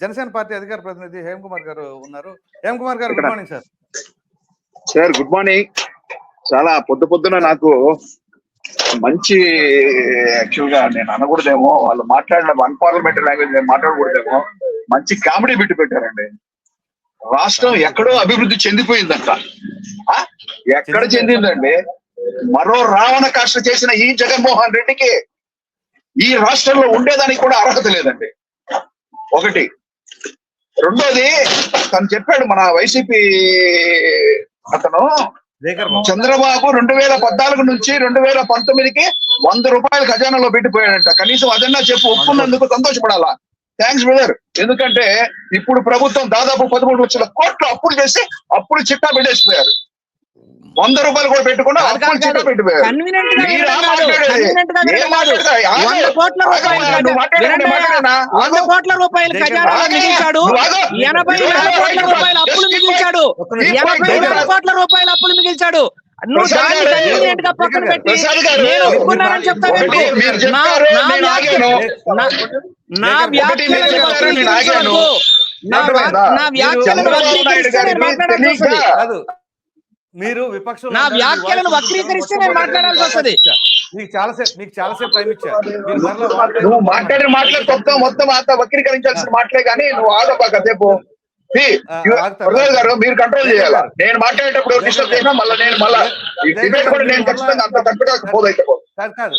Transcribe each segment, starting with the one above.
Janasena party అధికార ప్రతినిధి him Kumar గారు ఉన్నారు. Hem Kumar garu good morning sir sir good morning చాలా పొద్దు పొద్దున నాకు మంచి యాక్చువల్గా నేను అనకూడదేమో వాళ్ళు మాట్లాడిన వన్ పార్లమెంటరీ లాంగ్వేజ్ నేను మాట్లాడకూడదేమో మంచి కామెడీ బిట్టు పెట్టారండి. రాష్ట్రం ఎక్కడో అభివృద్ధి చెందిపోయిందంట? ఎక్కడ చెందిందండి? మరో రావణ కాష్ట చేసిన ఈ జగన్మోహన్ రెడ్డికి ఈ రాష్ట్రంలో ఉండేదానికి కూడా అర్హత లేదండి. ఒకటి రెండోది తను చెప్పాడు మన వైసీపీ అతను చంద్రబాబు రెండు వేల పద్నాలుగు నుంచి రెండు వేల పంతొమ్మిదికి వంద రూపాయలు ఖజానాలో పెట్టిపోయాడంట. కనీసం అదన్నా చెప్పు ఒప్పుకున్నందుకు సంతోషపడాలా? Thanks brother. ఎందుకంటే ఇప్పుడు ప్రభుత్వం దాదాపు పదమూడు లక్షల కోట్ల అప్పులు చేసి అప్పులు చిట్టా పెట్టేసిపోయారు. వంద రూపాయలు కూడా పెట్టుకున్నా. వంద కోట్ల రూపాయలు ఖజానాలో. మిగిల్చాడు. ఎనభై ఆగు. కోట్ల రూపాయల అప్పులు మిగిల్చాడు. ఎనభై కోట్ల రూపాయల అప్పులు మిగిల్చాడు నువ్వు దాన్ని కన్వీనియంట్గా పక్కన పెట్టి నేను ఒప్పుకున్నానని నా చెప్పారు, నా నేను వ్యాఖ్య- ఆగాను. నా- నా ఒకటి మీరు వ్యాఖ్యలను చెప్పారు, నేను ఆగాను. వక్రీకరించవద్దు. నా వా- అర్థమైందా? నా వ్యాఖ్యలను మీరు విపక్షం నా వ్యాఖ్యలను వక్రీకరిస్తే నేను మాట్లాడాల్సి వస్తది. మీకు చాలాసేపు మీకు చాలాసేపు టైం ఇచ్చా. మీరు మరలా మాట్లాడి- నువ్వు మాట్లాడిన మాటలు మొత్తం మొత్తం అంతా వక్రీకరించాల్సిన మాటలే కానీ నువ్వు ఆగపా కాసేపు. గారు మీరు కంట్రోల్ చేయాలా? నేను మాట్లాడేటప్పుడు డిస్టర్బ్ చేసినా మళ్ళీ నేను మళ్ళీ ఈ డిబేట్ కూడా నేను ఖచ్చితంగా అంత తక్కువ పోదైతే పోదు కాదు కాదు.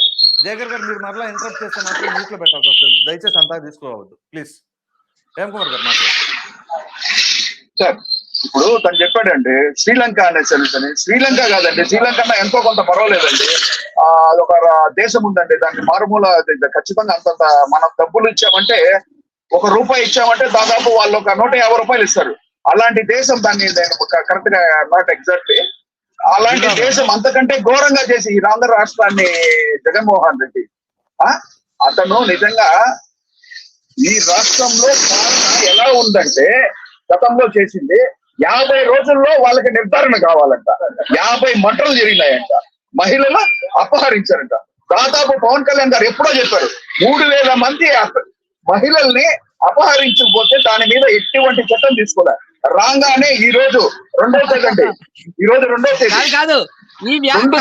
జేకర్ గారు మీరు మరలా ఇంటరప్ట్ చేస్తే మాత్రం మ్యూట్లో పెట్టాల్సి వస్తుంది. దయచేసి అంతా తీసుకోవద్దు. ప్లీజ్ హేమ్ కుమార్ గారు మాట్లాడు. సార్ ఇప్పుడు తను చెప్పాడండి శ్రీలంక అనే సర్వీస్ అని. శ్రీలంక కాదండి శ్రీలంక అన్నా ఎంతో కొంత పర్వాలేదండి. ఆ అదొక దేశం ఉందండి దాన్ని మారుమూల ఖచ్చితంగా అంతంత మనం డబ్బులు ఇచ్చామంటే ఒక రూపాయి ఇచ్చామంటే దాదాపు వాళ్ళు ఒక నూట యాభై రూపాయలు ఇస్తారు. అలాంటి దేశం దాన్ని నేను కరెక్ట్గా నాట్ ఎగ్జాక్ట్లీ అలాంటి దేశం అంతకంటే ఘోరంగా చేసి ఈ ఆంధ్ర రాష్ట్రాన్ని జగన్మోహన్ రెడ్డి ఆ అతను నిజంగా ఈ రాష్ట్రంలో పాలన ఎలా ఉందంటే గతంలో చేసింది. యాభై రోజుల్లో వాళ్ళకి నిర్ధారణ కావాలంట. యాభై మంటలు జరిగినాయంట. మహిళలు అపహరించారంట. దాదాపు పవన్ కళ్యాణ్ గారు ఎప్పుడో చెప్పారు మూడు వేల మంది మహిళల్ని అపహరించకపోతే దాని మీద ఎటువంటి చట్టం తీసుకోలే. రాగానే ఈ రోజు రెండో తేదీ అండి. ఈ రోజు రెండో తేదీ. కాదు ఈ వ్యాఖ్యలు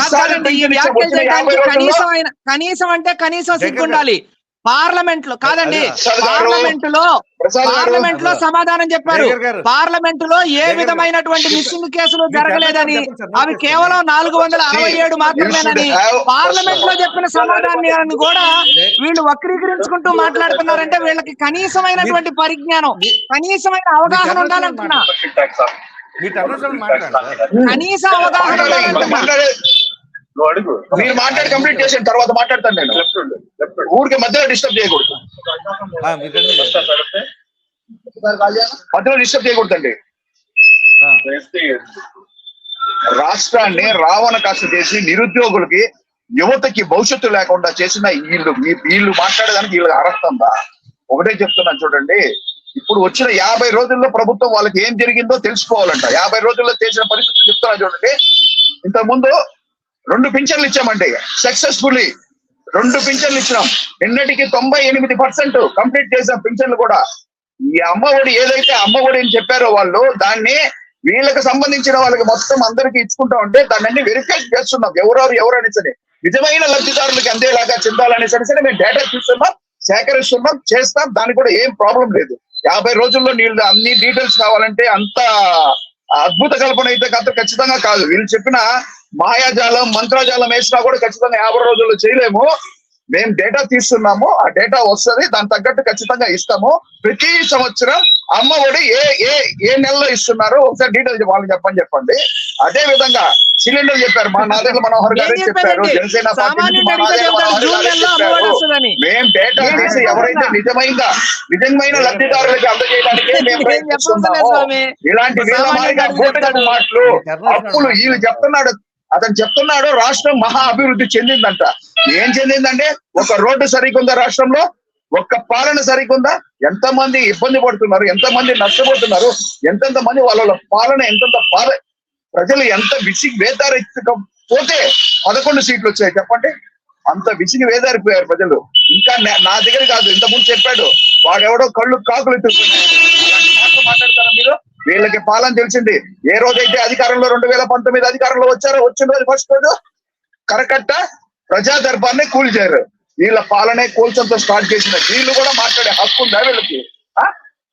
కనీసం అంటే కనీసం సిగ్గుండాలి పార్లమెంట్లో కాదండి పార్లమెంట్లో పార్లమెంట్లో. సమాధానం చెప్పారు. పార్లమెంట్లో ఏ. విధమైనటువంటి మిస్సింగ్ కేసులు జరగలేదని అవి కేవలం. నాలుగు వందల అరవై ఏడు మాత్రమేనని పార్లమెంట్లో చెప్పిన సమాధానాన్ని కూడా వీళ్ళు వక్రీకరించుకుంటూ మాట్లాడుతున్నారంటే వీళ్ళకి కనీసమైనటువంటి పరిజ్ఞానం కనీసమైన అవగాహన ఉండాలంటున్నా. కనీస అవగాహన మాట్లాడే- ఉండాలంటున్నా మాట్లాడే- మీరు మాట్లాడి కంప్లీట్ చేసిన తర్వాత మాట్లాడతాను నేను. ఊరికి మధ్యలో డిస్టర్బ్ చేయకూడదు. మధ్యలో డిస్టర్బ్ చేయకూడదండి. ఆ, రాష్ట్రాన్ని రావణ కాస్త చేసి నిరుద్యోగులకి యువతకి భవిష్యత్తు లేకుండా చేసిన వీళ్ళు వీళ్ళు మాట్లాడడానికి వీళ్ళకి అర్హత ఉందా? ఒకటే చెప్తున్నాను చూడండి. ఇప్పుడు వచ్చిన యాభై రోజుల్లో ప్రభుత్వం వాళ్ళకి ఏం జరిగిందో తెలుసుకోవాలంట. యాభై రోజుల్లో చేసిన పరిస్థితి చెప్తున్నా చూడండి. ఇంతకు ముందు రెండు పింఛన్లు ఇచ్చామండి. సక్సెస్ఫుల్లీ రెండు పింఛన్లు ఇచ్చినాం. నిన్నటికి తొంభై ఎనిమిది పర్సెంట్ కంప్లీట్ చేసాం పింఛన్లు కూడా. ఈ అమ్మఒడి ఏదైతే అమ్మఒడి అని చెప్పారో వాళ్ళు దాన్ని వీళ్ళకి సంబంధించిన వాళ్ళకి మొత్తం అందరికి ఇచ్చుకుంటా ఉంటే దాన్ని అన్ని వెరిఫై చేస్తున్నాం. ఎవరెవరు ఎవరు అనేసరి నిజమైన లబ్ధిదారులకు అందేలాగా చెందాలనేసరి సరే మేము డేటా చూస్తున్నాం సేకరిస్తున్నాం చేస్తాం. దానికి కూడా ఏం ప్రాబ్లం లేదు. యాభై రోజుల్లో నీళ్ళు అన్ని డీటెయిల్స్ కావాలంటే అంత అద్భుత కల్పన అయితే ఖచ్చితంగా కాదు. వీళ్ళు చెప్పిన మాయాజాలం మంత్రజాలం వేసినా కూడా ఖచ్చితంగా యాభై రోజుల్లో చేయలేము మేము డేటా తీస్తున్నాము ఆ డేటా వస్తది దాని తగ్గట్టు ఖచ్చితంగా ఇస్తాము ప్రతి సంవత్సరం అమ్మ ఒడి ఏ ఏ ఏ నెలలో ఇస్తున్నారు ఒకసారి డీటెయిల్ వాళ్ళకి చెప్పని చెప్పండి అదే విధంగా సిలిండర్ చెప్పారు మా నాదేళ్ళ మనోహర్ గారు చెప్పారు? జనసేన. మేము డేటా తీసి? ఎవరైతే నిజమైన నిజమైన లబ్ధిదారులకి అందజేయడానికి మేము ప్రయత్నిస్తున్నాము. ఇలాంటి. మాటలు అప్పులు వీళ్ళు చెప్తున్నాడు అతను చెప్తున్నాడు రాష్ట్రం మహా అభివృద్ధి చెందిందంట. ఏం చెందిందంటే ఒక రోడ్డు సరిగ్గుందా రాష్ట్రంలో? ఒక్క పాలన సరిగ్గుందా? ఎంత మంది ఇబ్బంది పడుతున్నారు? ఎంత మంది నష్టపోతున్నారు? ఎంతెంత మంది వాళ్ళ పాలన ఎంతెంత పాల ప్రజలు ఎంత విసిగి వేతారెత్తక పోతే పదకొండు సీట్లు వచ్చాయి చెప్పండి. అంత విసిగి వేదారిపోయారు ప్రజలు. ఇంకా నా- దగ్గర కాదు ఇంత ముందు చెప్పాడు. వాడెవడో కళ్ళు కాకులు ఎత్తుకున్నాడు. మాట్లాడతారా మీరు? వీళ్ళకి పాలన తెలిసింది. ఏ రోజైతే అధికారంలో రెండు వేల పంతొమ్మిది అధికారంలో వచ్చారో వచ్చిన రోజు ఫస్ట్ రోజు కరకట్ట ప్రజా దర్బార్నే కూల్చారు. వీళ్ళ పాలనే కూల్చంతో స్టార్ట్ చేసిన వీళ్ళు కూడా మాట్లాడే హక్కు ఉందా వీళ్ళకి? ఆ?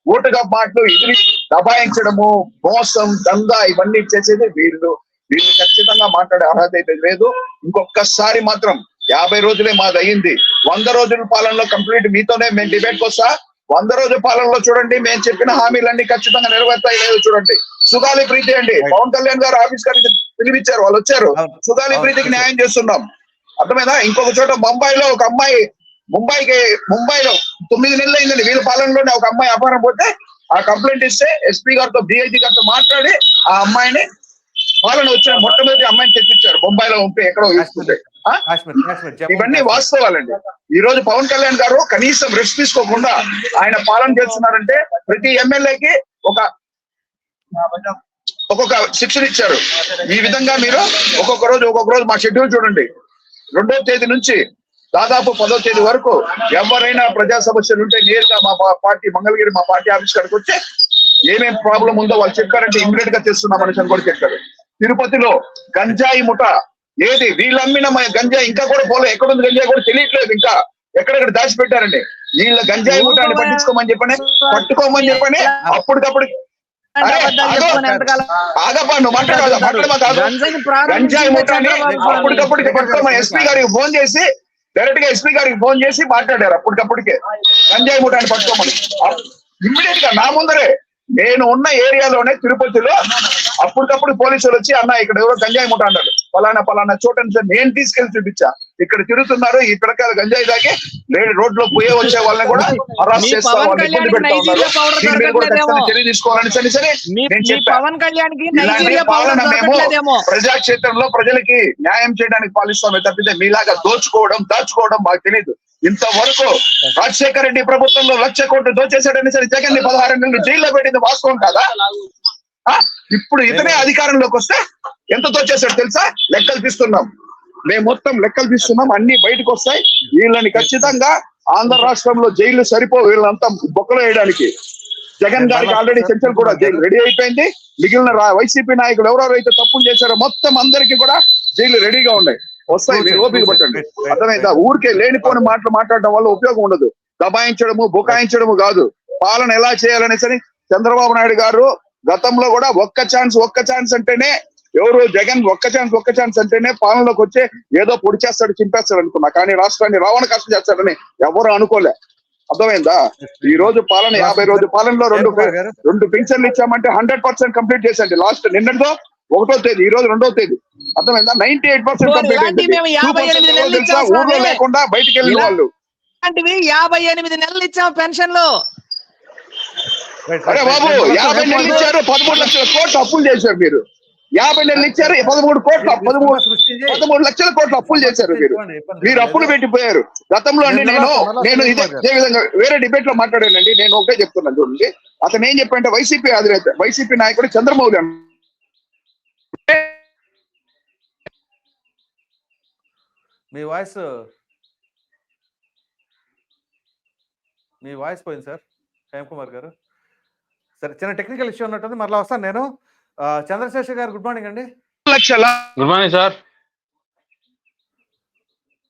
ఓటుగా మాటలు ఇది దబాయించడము మోసం దందా ఇవన్నీ చేసేది వీళ్ళు. వీళ్ళు ఖచ్చితంగా మాట్లాడే అర్హత అయితే లేదు. ఇంకొకసారి మాత్రం యాభై రోజులే మాది అయ్యింది వంద రోజుల పాలనలో కంప్లీట్ మీతోనే మేము డిబేట్ వస్తా వంద రోజుల పాలనలో చూడండి మేము చెప్పిన హామీలన్నీ ఖచ్చితంగా నెరవేర్తాయి. లేదు చూడండి. సుగాలి ప్రీతి అండి. పవన్ కళ్యాణ్ గారు ఆఫీస్ గారికి పిలిపించారు వాళ్ళు వచ్చారు. సుగాలి. ప్రీతికి న్యాయం చేస్తున్నాం. అర్థమైందా? ఇంకొక చోట ముంబైలో ఒక అమ్మాయి ముంబైకి ముంబైలో తొమ్మిది నెలలు అయిందండి. వీళ్ళ పాలనలోనే ఒక అమ్మాయి అపారం పోతే ఆ కంప్లైంట్ ఇస్తే ఎస్పీ గారితో డిఐజీ గారితో మాట్లాడి ఆ అమ్మాయిని పాలన వచ్చిన మొట్టమొదటి అమ్మాయిని తెప్పించారు. బొంబాయిలో ఉంటే ఎక్కడో తీసుకుంటే ఇవన్నీ. వాస్తవాలండి. ఈ రోజు పవన్ కళ్యాణ్ గారు కనీసం రెస్ట్ తీసుకోకుండా ఆయన పాలన చేస్తున్నారంటే ప్రతి ఎమ్మెల్యేకి ఒక ఒక్కొక్క శిక్షణ ఇచ్చారు. ఈ విధంగా మీరు ఒక్కొక్క రోజు ఒక్కొక్క రోజు మా షెడ్యూల్ చూడండి. రెండో తేదీ నుంచి దాదాపు పదో తేదీ వరకు ఎవరైనా ప్రజా సమస్యలు ఉంటే నేరుగా మా పార్టీ మంగళగిరి మా పార్టీ ఆఫీస్ కాడికి వచ్చి ఏమేం ప్రాబ్లం ఉందో వాళ్ళు చెప్పారంటే ఇమ్మీడియట్గా చేస్తున్నాం అనేసి అని కూడా చెప్పారు. తిరుపతిలో గంజాయి ముఠ ఏది? వీళ్ళు అమ్మిన మా గంజాయి ఇంకా కూడా పోలే. ఎక్కడుంది గంజాయి కూడా తెలియట్లేదు ఇంకా. ఎక్కడెక్కడ దాచిపెట్టారండి. వీళ్ళ గంజాయి ముఠాన్ని పట్టించుకోమని చెప్పని పట్టుకోమని చెప్పని అప్పటికప్పుడు గంజాయి స్వామి. అప్పటికప్పటికి పట్టుకోమని ఎస్పీ గారికి ఫోన్ చేసి డైరెక్ట్గా ఎస్పీ గారికి ఫోన్ చేసి మాట్లాడారు అప్పటికప్పటికే. గంజాయి ముఠాన్ని పట్టుకోమని. ఇమ్మీడియట్గా నా ముందరే నేను ఉన్న ఏరియాలోనే తిరుపతిలో అప్పటికప్పుడు పోలీసులు వచ్చి అన్న ఇక్కడ ఎవరో గంజాయి ముఠ అన్నారు. పలానా పలానా చూడండి సార్ నేను తీసుకెళ్ళి చూపించా. ఇక్కడ తిరుగుతున్నారు ఈ పిల్లకాయలు గంజాయి దాకి లేడి రోడ్లో పోయే వచ్చే వాళ్ళని కూడా హరాస్ మీ చేస్తా పవన్ వాళ్ళని ఇబ్బంది పెడతా తీసుకోవాలని సరే సరే నేను మీ చెప్పా. పవన్ కళ్యాణ్కి ఇలాంటి నైజీరియా పాలన పౌడర్ మేము దొరకట్లేదేమో. ప్రజాక్షేత్రంలో ప్రజలకి న్యాయం చేయడానికి పాలిస్తామే తప్పితే మీలాగా దోచుకోవడం దాచుకోవడం మాకు తెలియదు ఇంతవరకు రాజశేఖర రెడ్డి ప్రభుత్వంలో లక్ష కోట్లు దోచేశాడని సరే జగన్ని పదహారు నెలలు జైల్లో పెట్టింది వాస్తవం కాదా? ఇప్పుడు ఇతనే అధికారంలోకి వస్తే ఎంత దోచేశాడు తెలుసా? లెక్కలు తీస్తున్నాం. మేము మొత్తం లెక్కలు తీస్తున్నాం. అన్ని బయటకు వస్తాయి. వీళ్ళని ఖచ్చితంగా ఆంధ్ర రాష్ట్రంలో జైలు సరిపో వీళ్ళంతా బొక్కలు వేయడానికి. జగన్ గారికి ఆల్రెడీ సెంట్రల్ కూడా జైలు రెడీ అయిపోయింది. మిగిలిన వైసీపీ నాయకులు ఎవరెవరైతే తప్పులు చేశారో మొత్తం అందరికీ కూడా జైలు రెడీగా ఉన్నాయి. వస్తాయి. మీరు ఓపిక పట్టండి. అర్థమైందా? ఊరికే లేనిపోని మాటలు మాట్లాడడం వల్ల ఉపయోగం ఉండదు. దబాయించడము బుకాయించడము కాదు. పాలన ఎలా చేయాలనేసి అని చంద్రబాబు నాయుడు గారు గతంలో కూడా ఒక్క ఛాన్స్ ఒక్క ఛాన్స్ అంటేనే ఎవరు జగన్ ఒక్క ఛాన్స్ ఒక్క ఛాన్స్ అంటేనే పాలనలోకి వచ్చే ఏదో పొడి చేస్తాడు చింపేస్తాడు అనుకున్నా. కానీ రాష్ట్రాన్ని రావణ కష్టం చేస్తాడని ఎవరు అనుకోలే. అర్థమైందా? ఈ రోజు పాలన యాభై రోజు పాలనలో రెండు. రెండు పింఛన్లు ఇచ్చామంటే హండ్రెడ్ పర్సెంట్ కంప్లీట్ చేసండి లాస్ట్ నిన్నటితో ఒకటో తేదీ ఈ రోజు రెండో తేదీ. అర్థమైందా? నైన్టీ ఎయిట్ పర్సెంట్ కంప్లీట్ ఊర్లో. లేకుండా బయటికి వెళ్ళిన వాళ్ళు. అలాంటివి యాభై ఎనిమిది నెలలు ఇచ్చాం పెన్షన్లు. అరే బాబు యాభై నెలలు. ఇచ్చారు పదమూడు లక్షల కోట్లు అప్పులు చేశారు మీరు. యాభై నెలలు ఇచ్చారు పదమూడు కోట్ల పదమూడు పదమూడు లక్షల కోట్ల అప్పులు చేశారు మీరు. మీరు అప్పులు పెట్టిపోయారు. గతంలో అండి నేను నేను ఇదే విధంగా వేరే డిబేట్లో మాట్లాడానండి. నేను ఒకటే చెప్తున్నాను చూడండి. అతను ఏం చెప్పంటే వైసీపీ అధినేత వైసీపీ నాయకుడు చంద్రమౌళి మీ వాయిస్ మీ వాయిస్ పోయింది సార్ హేమ్ కుమార్ గారు. సరే చిన్న టెక్నికల్ ఇష్యూ ఉన్నట్టుంది మరలా వస్తాను నేను. చంద్రశేఖర్ గారు గుడ్ మార్నింగ్ అండి. లక్షల. Good morning sir.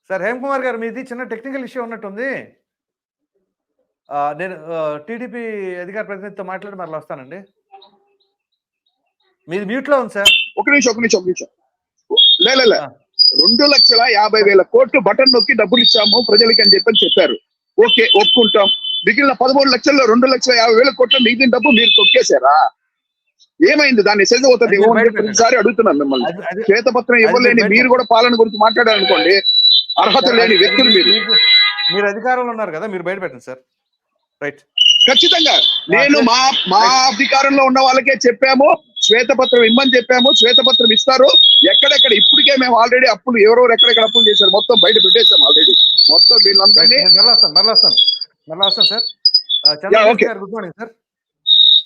Sir Hem Kumar garu మీది చిన్న టెక్నికల్ ఇష్యూ ఉన్నట్టుంది. నేను టీడీపీ అధికార ప్రతినిధితో మాట్లాడి మరలా వస్తానండి. మీది మ్యూట్లో ఉంది సార్. ఒక నిమిషం ఒక నిమిషం ఒక నిమిషం. లే లే, లే. రెండు లక్షల యాభై వేల కోట్లు బటన్ నొక్కి డబ్బులు ఇచ్చాము ప్రజలకి అని చెప్పని చెప్పారు. ఓకే ఒప్పుకుంటాం. మిగిలిన పదమూడు లక్షల్లో రెండు లక్షల యాభై వేల కోట్ల మిగిలిన డబ్బు మీరు తొక్కేశారా? ఏమైంది? దాన్ని చెప్పి ప్రతిసారి అడుగుతున్నాను మిమ్మల్ని. శ్వేతపత్రం ఇవ్వలేని మీరు కూడా పాలన గురించి మాట్లాడారనుకోండి అర్హత లేని వ్యక్తులు మీరు. మీరు అధికారంలో ఉన్నారు కదా మీరు బయట పెట్టండి సార్. రైట్. ఖచ్చితంగా. నేను మా మా అధికారంలో ఉన్న వాళ్ళకే చెప్పాము శ్వేతపత్రం ఇమ్మని చెప్పాము శ్వేతపత్రం ఇస్తారు. ఎక్కడెక్కడ? ఇప్పటికే మేము ఆల్రెడీ అప్పులు ఎవరెవరు ఎక్కడెక్కడ అప్పులు చేశారు? మొత్తం బయట పెట్టేశాం ఆల్రెడీ మొత్తం వీళ్ళందరినీ మరలా వస్తాను మరలా వస్తాను. మరలా వస్తాను సార్. Good morning sir.